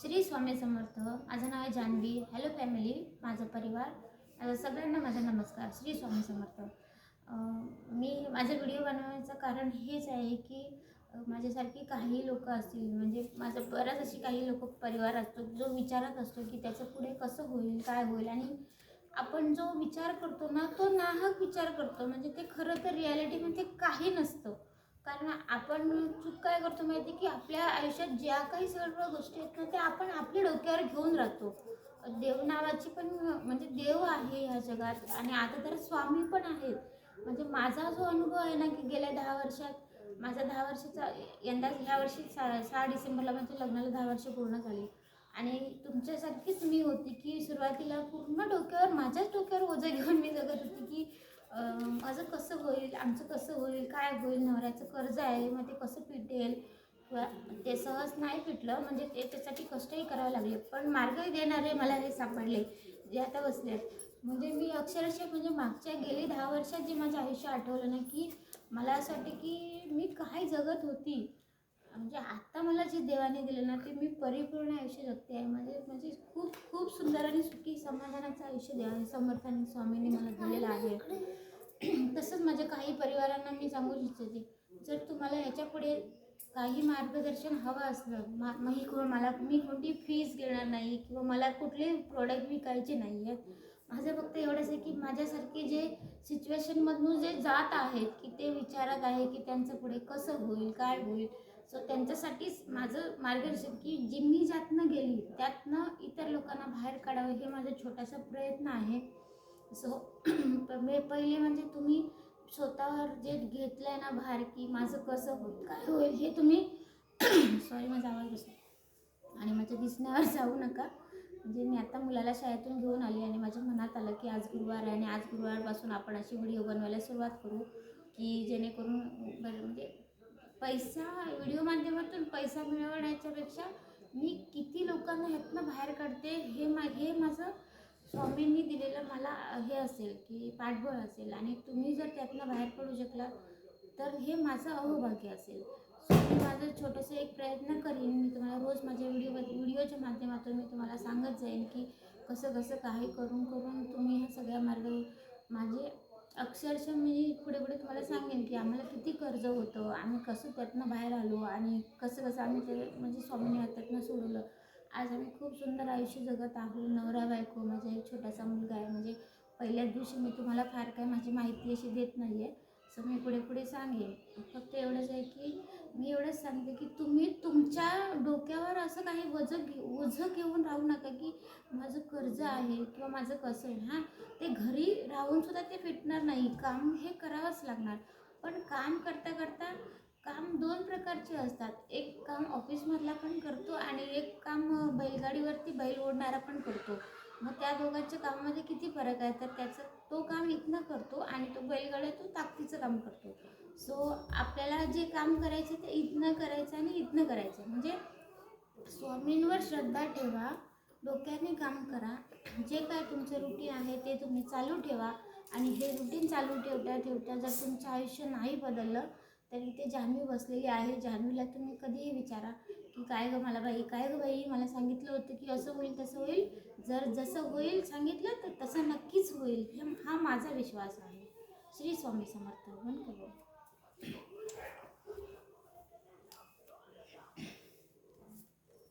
श्री स्वामी समर्थ. माझं नाव आहे Janhvi hello family माझा परिवार. सगळ्यांना माझा नमस्कार. श्री स्वामी समर्थ. मी माझा व्हिडिओ बनवण्याचं कारण हेच आहे की माझ्यासारखी काही लोक असतील म्हणजे माझं बराच अशी काही लोक परिवार असतो जो विचारत असतो की त्याचं पुढे कसं होईल काय होईल आणि आपण जो विचार करतो ना तो नाहक विचार करतो. म्हणजे ते खरं तर रियालिटीमध्ये काही नसतं. कारण आपण चूक काय करतो माहिती आहे की आपल्या आयुष्यात ज्या काही सर्व गोष्टी आहेत ना त्या आपण आपल्या डोक्यावर घेऊन राहतो. देव नावाची पण म्हणजे देव आहे ह्या जगात आणि आता तर स्वामी पण आहेत. म्हणजे माझा जो अनुभव आहे ना की गेल्या दहा वर्षात माझा दहा वर्षाचा यंदा ह्या वर्षी सा सहा डिसेंबरला माझ्या लग्नाला दहा वर्ष पूर्ण झाली. आणि तुमच्यासारखीच मी होती की सुरुवातीला पूर्ण डोक्यावर माझ्याच डोक्यावर ओझं घेऊन मी जगत होती की माझं कसं होईल आमचं कसं होईल काय होईल नवऱ्याचं कर्ज आहे मग ते कसं पिटेल? किंवा ते सहज नाही पिटलं म्हणजे ते त्यासाठी कष्टही करावे लागले. पण मार्गही देणारे मला हे सापडले जे आता बसले म्हणजे मी अक्षरशः म्हणजे मागच्या गेली दहा वर्षात जे माझं आयुष्य आठवलं ना की मला असं वाटतं की मी काय जगत होती. म्हणजे आत्ता मला जे देवाने दिलं ना ते मी परिपूर्ण आयुष्य जगते आहे. म्हणजे म्हणजे खूप खूप सुंदर आणि सुखी समाधानाचं आयुष्य देवा समर्थाने स्वामींनी मला दिलेलं आहे. परिवारांना मी सांगू इच्छिते. जर तुम्हाला याच्यापुढे काही मार्गदर्शन हवं असलं मा मी को मला मी कोणती फीस घेणार नाही किंवा मला कुठले प्रोडक्ट विकायचे नाही आहेत माझं फक्त एवढंच आहे की माझ्यासारखे जे सिच्युएशनमधून जे जात आहेत की ते विचारत आहे की त्यांचं पुढे कसं होईल काय होईल सो त्यांच्यासाठीच माझं मार्गदर्शन की जी मी ज्यातनं गेली त्यातनं इतर लोकांना बाहेर काढावं हे माझा छोटासा प्रयत्न आहे. सो मी पहिले म्हणजे तुम्ही स्वतःवर जे घेतलं आहे ना भार की माझं कसं होईल काय होईल हे तुम्ही सॉरी माझा आवाज बसला. आणि माझ्या दिसण्यावर जाऊ नका. म्हणजे मी आता मुलाला शाळेतून घेऊन आली आणि माझ्या मनात आलं की आज गुरुवार आहे आणि आज गुरुवारपासून आपण अशी व्हिडिओ बनवायला सुरुवात करू की जेणेकरून बरं म्हणजे पैसा व्हिडिओ माध्यमातून पैसा मिळवण्याच्यापेक्षा मी किती लोकांना ह्यातनं बाहेर काढते हे मा हे माझं स्वामींनी दिलेलं मला हे असेल की पाठबळ असेल आणि तुम्ही जर त्यातनं बाहेर पडू शकला तर हे माझं अहोभाग्य असेल. सो मी माझं छोटंसं एक प्रयत्न करीन. मी तुम्हाला रोज माझ्या व्हिडिओ व्हिडिओच्या माध्यमातून मी तुम्हाला सांगत जाईन की कसं कसं काही करून करून तुम्ही ह्या सगळ्या मार्ग माझे अक्षरशः मी पुढे पुढे तुम्हाला सांगेन की आम्हाला किती कर्ज होतं आम्ही कसं त्यातनं बाहेर आलो आणि कसं कसं आम्ही ते म्हणजे स्वामींनी त्यातनं सोडवलं. आज आम्ही खूप सुंदर आयुष्य जगत आहोत. नवरा बायको माझा एक छोटासा मुलगा आहे. म्हणजे पहिल्याच दिवशी मी तुम्हाला फार काय माझी माहिती अशी देत नाही आहे सो मी पुढे पुढे सांगेन. फक्त एवढंच आहे की मी एवढंच सांगते की तुम्ही तुमच्या डोक्यावर असं काही वजं घे ओझं घेऊन राहू नका की माझं कर्ज आहे किंवा माझं कसं आहे. हां ते घरी राहून सुद्धा ते फिटणार नाही. काम हे करावंच लागणार. पण काम करता करता काम दोन प्रकारचे असतात. एक काम ऑफिसमधला पण करतो आणि एक काम बैलगाडीवरती बैल ओढणारा पण करतो. मग त्या दोघांच्या कामामध्ये किती फरक आहे? तर त्याचं तो काम इथनं करतो आणि तो बैलगाड्या तो ताकदीचं काम करतो. सो आपल्याला जे काम करायचं ते इथनं करायचं आणि इथनं करायचं म्हणजे स्वामींवर श्रद्धा ठेवा डोक्याने काम करा. जे काय तुमचं रुटीन आहे ते तुम्ही चालू ठेवा. आणि हे रुटीन चालू ठेवता ठेवता जर तुमचं आयुष्य नाही बदललं तर इथे जान्हवी बसलेली आहे. जान्हवीला तुम्ही कधीही विचारा की काय गं मला बाई काय गं बाई? मला सांगितलं होतं की असं होईल तसं होईल. जर जसं होईल सांगितलं तर तसं नक्कीच होईल. हा माझा विश्वास आहे. श्री स्वामी समर्थ म्हणून